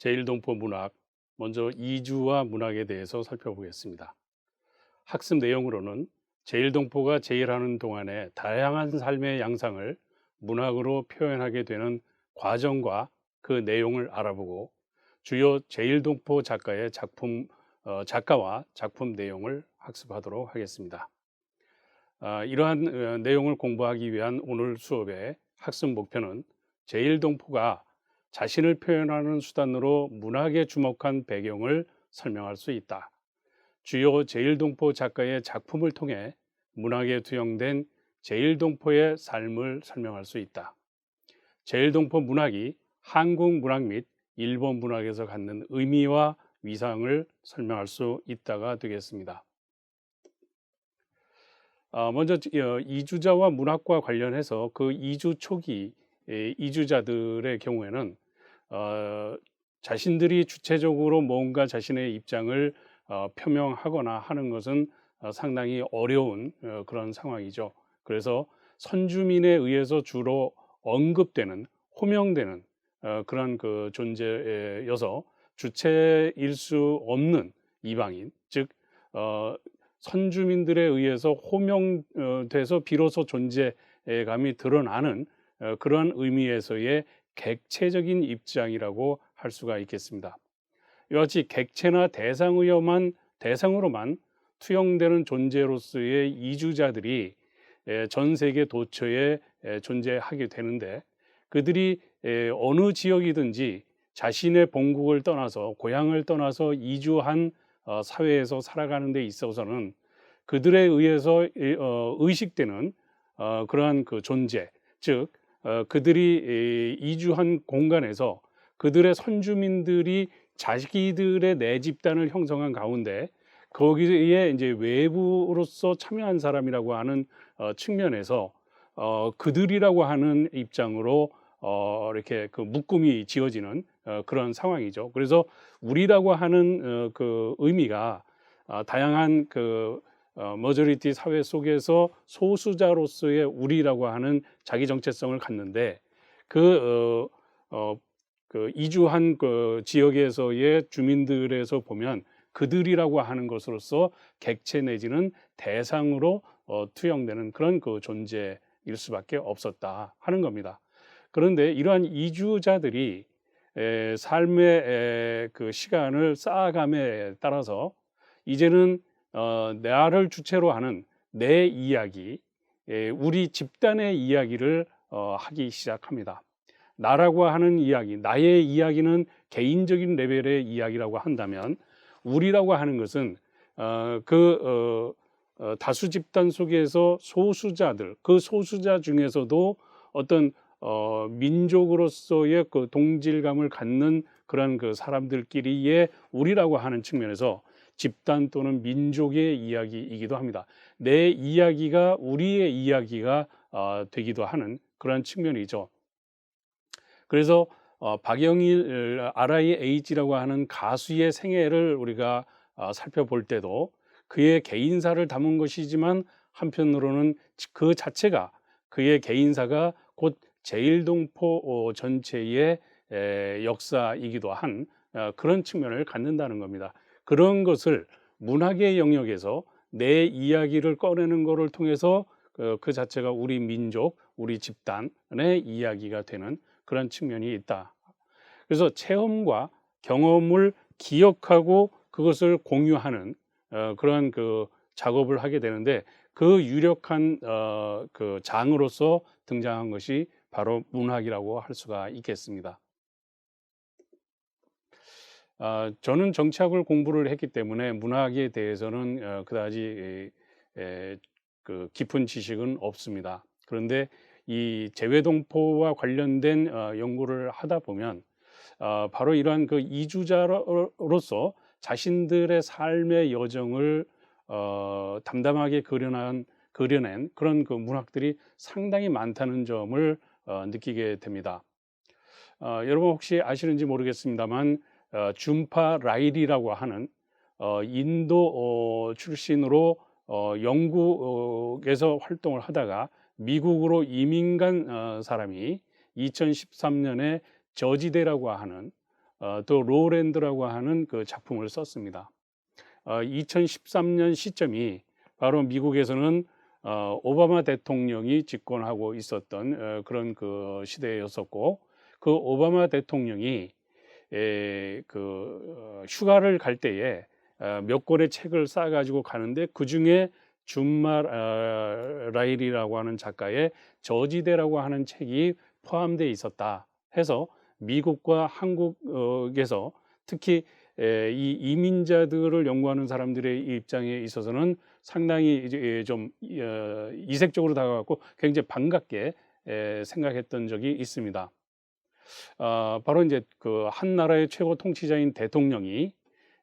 제일동포 문학, 먼저 이주와 문학에 대해서 살펴보겠습니다. 학습 내용으로는 제일동포가 제일하는 동안에 다양한 삶의 양상을 문학으로 표현하게 되는 과정과 그 내용을 알아보고 주요 제일동포 작가의 작품 어, 작가와 작품 내용을 학습하도록 하겠습니다. 아, 이러한 어, 내용을 공부하기 위한 오늘 수업의 학습 목표는 제일동포가 자신을 표현하는 수단으로 문학에 주목한 배경을 설명할 수 있다. 주요 제일동포 작가의 작품을 통해 문학에 투영된 제일동포의 삶을 설명할 수 있다. 제일동포 문학이 한국 문학 및 일본 문학에서 갖는 의미와 위상을 설명할 수 있다가 되겠습니다. 아, 먼저 어, 이주자와 문학과 관련해서 그 이주 초기 이주자들의 경우에는 어, 자신들이 주체적으로 뭔가 자신의 입장을 어, 표명하거나 하는 것은 어, 상당히 어려운 어, 그런 상황이죠. 그래서 선주민에 의해서 주로 언급되는 호명되는 어, 그런 그 존재여서 주체일 수 없는 이방인, 즉 어, 선주민들에 의해서 호명돼서 비로소 존재감이 드러나는 어, 그런 의미에서의 객체적인 입장이라고 할 수가 있겠습니다. 이와 같이 객체나 대상의만 대상으로만 투영되는 존재로서의 이주자들이 전 세계 도처에 존재하게 되는데 그들이 어느 지역이든지 자신의 본국을 떠나서 고향을 떠나서 이주한 어, 사회에서 살아가는 데 있어서는 그들에 의해서 어, 의식되는 어, 그러한 그 존재, 즉 그들이 이주한 공간에서 그들의 선주민들이 자기들의 내 집단을 형성한 가운데 거기에 이제 외부로서 참여한 사람이라고 하는 어, 측면에서 어, 그들이라고 하는 입장으로 어, 이렇게 그 묶음이 지어지는 어, 그런 상황이죠. 그래서 우리라고 하는 어, 그 의미가 어, 다양한 그 어, 머저리티 사회 속에서 소수자로서의 우리라고 하는 자기 정체성을 갖는데 그 어, 어, 그 이주한 그 지역에서의 주민들에서 보면 그들이라고 하는 것으로서 객체 내지는 대상으로 어, 투영되는 그런 그 존재일 수밖에 없었다 하는 겁니다. 그런데 이러한 이주자들이 에, 삶의 에, 그 시간을 쌓아감에 따라서 이제는 어, 나를 주체로 하는 내 이야기, 에, 우리 집단의 이야기를 어, 하기 시작합니다. 나라고 하는 이야기, 나의 이야기는 개인적인 레벨의 이야기라고 한다면 우리라고 하는 것은 어, 그 어, 어, 다수 집단 속에서 소수자들, 그 소수자 중에서도 어떤 어, 민족으로서의 그 동질감을 갖는 그런 그 사람들끼리의 우리라고 하는 측면에서 집단 또는 민족의 이야기이기도 합니다. 내 이야기가 우리의 이야기가 어, 되기도 하는 그런 측면이죠. 그래서 어, 박영일 RIH라고 하는 가수의 생애를 우리가 어, 살펴볼 때도 그의 개인사를 담은 것이지만 한편으로는 그 자체가 그의 개인사가 곧 제일동포 어, 전체의 에, 역사이기도 한 어, 그런 측면을 갖는다는 겁니다. 그런 것을 문학의 영역에서 내 이야기를 꺼내는 것을 통해서 그, 그 자체가 우리 민족, 우리 집단의 이야기가 되는 그런 측면이 있다. 그래서 체험과 경험을 기억하고 그것을 공유하는 어, 그런 그 작업을 하게 되는데 그 유력한 어, 그 장으로서 등장한 것이 바로 문학이라고 할 수가 있겠습니다. 어, 저는 정치학을 공부를 했기 때문에 문학에 대해서는 어, 그다지 그 깊은 지식은 없습니다. 그런데 이 재외동포와 관련된 어, 연구를 하다 보면 어, 바로 이러한 그 이주자로서 자신들의 삶의 여정을 어, 담담하게 그려낸, 그려낸 그런 그 문학들이 상당히 많다는 점을 어, 느끼게 됩니다. 어, 여러분 혹시 아시는지 모르겠습니다만 어, 준파 라일이라고 하는 어, 인도 어, 출신으로 어, 영국에서 활동을 하다가 미국으로 이민 간 어, 사람이 2013년에 저지대라고 하는 어, 또 로랜드라고 하는 그 작품을 썼습니다. 어, 2013년 시점이 바로 미국에서는 어, 오바마 대통령이 집권하고 있었던 어, 그런 그 시대였었고 그 오바마 대통령이 에, 그 어, 휴가를 갈 때에 어, 몇 권의 책을 싸가지고 가는데 그 중에 준마 어, 라일이라고 하는 작가의 저지대라고 하는 책이 포함되어 있었다 해서 미국과 한국에서 특히 에, 이 이민자들을 연구하는 사람들의 입장에 있어서는 상당히 좀 어, 이색적으로 다가갔고 굉장히 반갑게 에, 생각했던 적이 있습니다. 어, 바로 이제 그 한 나라의 최고 통치자인 대통령이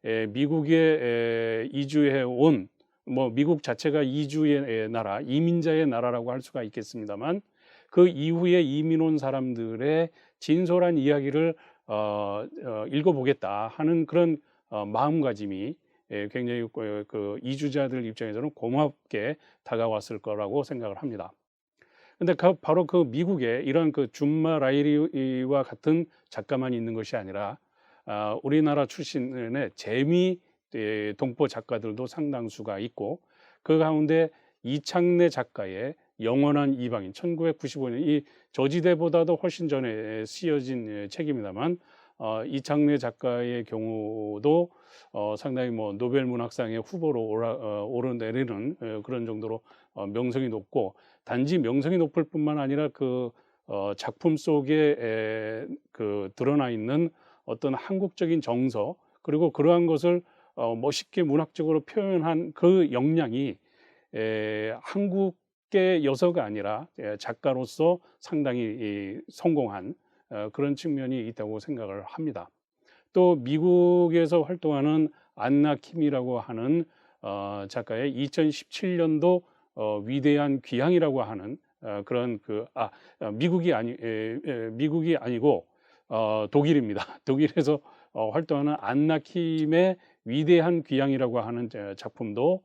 에, 미국에 에, 이주해 온 뭐 미국 자체가 이주의 나라, 이민자의 나라라고 할 수가 있겠습니다만 그 이후에 이민 온 사람들의 진솔한 이야기를 어, 어, 읽어보겠다 하는 그런 어, 마음가짐이 예, 굉장히 그, 그 이주자들 입장에서는 고맙게 다가왔을 거라고 생각을 합니다. 근데 그, 바로 그 미국에 이런 그 준마 라이리와 같은 작가만 있는 것이 아니라 아, 우리나라 출신의 재미 예, 동포 작가들도 상당수가 있고 그 가운데 이창래 작가의 영원한 이방인 1995년 이 저지대보다도 훨씬 전에 쓰여진 예, 책입니다만 어, 이창래 작가의 경우도 어, 상당히 뭐 노벨 문학상의 후보로 오라, 어, 오르내리는 어, 그런 정도로 어, 명성이 높고 단지 명성이 높을 뿐만 아니라 그 어, 작품 속에 에, 그 드러나 있는 어떤 한국적인 정서 그리고 그러한 것을 어, 멋있게 문학적으로 표현한 그 역량이 에, 한국의 여서가 아니라 에, 작가로서 상당히 이, 성공한 어, 그런 측면이 있다고 생각을 합니다. 또 미국에서 활동하는 안나 킴이라고 하는 어, 작가의 2017년도 어, 위대한 귀향이라고 하는 어, 그런 그 아 미국이 아니 미국이 아니고 어, 독일입니다. 독일에서 어, 활동하는 안나 킴의 위대한 귀향이라고 하는 작품도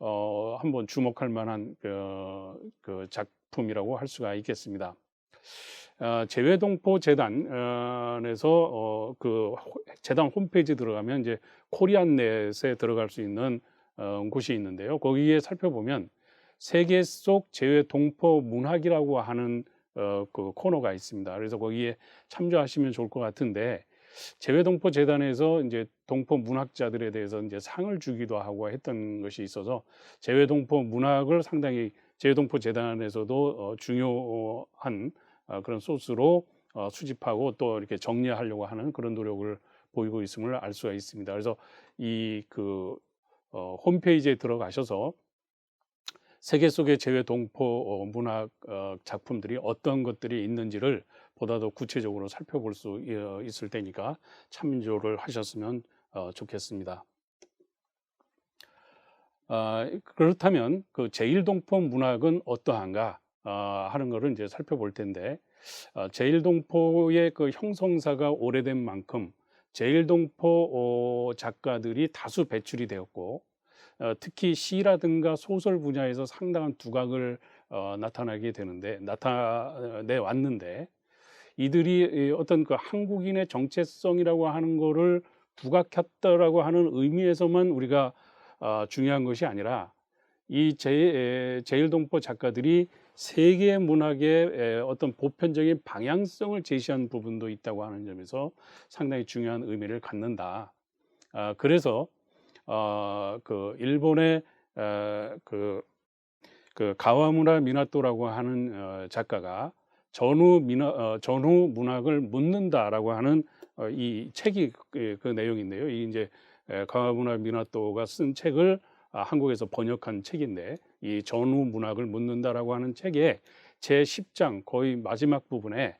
어, 한번 주목할 만한 그, 그 작품이라고 할 수가 있겠습니다. 어, 재외동포 재단에서 어, 그 재단 홈페이지 들어가면 이제 코리안넷에 들어갈 수 있는 어, 곳이 있는데요. 거기에 살펴보면 세계 속 재외동포 문학이라고 하는 어, 그 코너가 있습니다. 그래서 거기에 참조하시면 좋을 것 같은데 재외동포 재단에서 이제 동포 문학자들에 대해서 이제 상을 주기도 하고 했던 것이 있어서 재외동포 문학을 상당히 재외동포 재단에서도 어, 중요한 어, 그런 소스로 어, 수집하고 또 이렇게 정리하려고 하는 그런 노력을 보이고 있음을 알 수가 있습니다. 그래서 이그 어, 홈페이지에 들어가셔서 세계 속의 재외 동포 어, 문학 어, 작품들이 어떤 것들이 있는지를 보다 더 구체적으로 살펴볼 수 어, 있을 테니까 참조를 하셨으면 어, 좋겠습니다. 아, 그렇다면 그 제일동포 문학은 어떠한가 아, 하는 것을 이제 살펴볼 텐데 아, 제일동포의 그 형성사가 오래된 만큼 제일동포 어, 작가들이 다수 배출이 되었고 어, 특히 시라든가 소설 분야에서 상당한 두각을 어, 나타나게 되는데 나타내 왔는데 이들이 어떤 그 한국인의 정체성이라고 하는 거를 부각했다라고 하는 의미에서만 우리가 어, 중요한 것이 아니라 이 제, 제일동포 작가들이 세계 문학의 어떤 보편적인 방향성을 제시한 부분도 있다고 하는 점에서 상당히 중요한 의미를 갖는다. 아, 그래서 어, 그 일본의 어, 그, 그 가와무라 미나토라고 하는 어, 작가가 전후 미나 어, 전후 문학을 묻는다라고 하는 어, 이 책이 그, 그 내용인데요. 이 이제 에, 가와무라 미나토가 쓴 책을 아, 한국에서 번역한 책인데 이 전후 문학을 묻는다라고 하는 책의 제 10장 거의 마지막 부분에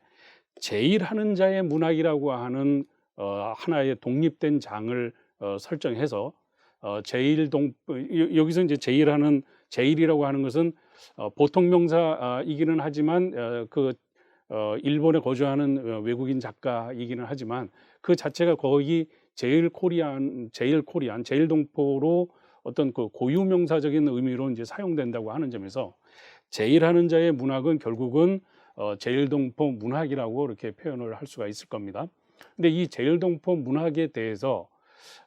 제일하는 자의 문학이라고 하는 어, 하나의 독립된 장을 어, 설정해서 어, 제일동 여기서 이제 제일하는 제일이라고 하는 것은 어, 보통 명사이기는 하지만 어, 그 어, 일본에 거주하는 어, 외국인 작가이기는 하지만 그 자체가 거의 제일 코리안, 제일 코리안, 제일 동포로 어떤 그 고유 명사적인 의미로 이제 사용된다고 하는 점에서 제일하는 자의 문학은 결국은 어, 제일 동포 문학이라고 이렇게 표현을 할 수가 있을 겁니다. 근데 이 제일동포 문학에 대해서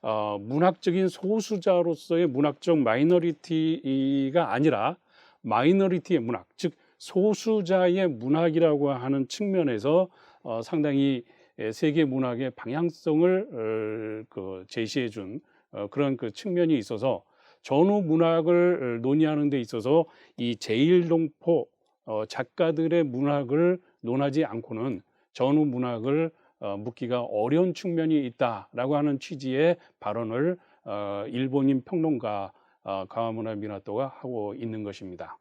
어, 문학적인 소수자로서의 문학적 마이너리티가 아니라 마이너리티의 문학, 즉 소수자의 문학이라고 하는 측면에서 어, 상당히 에, 세계 문학의 방향성을 어, 그 제시해 준 어, 그런 그 측면이 있어서 전후 문학을 어, 논의하는 데 있어서 이 제일동포 어, 작가들의 문학을 논하지 않고는 전후 문학을 어, 묻기가 어려운 측면이 있다라고 하는 취지의 발언을 어, 일본인 평론가 어, 가와무라 미나토가 하고 있는 것입니다.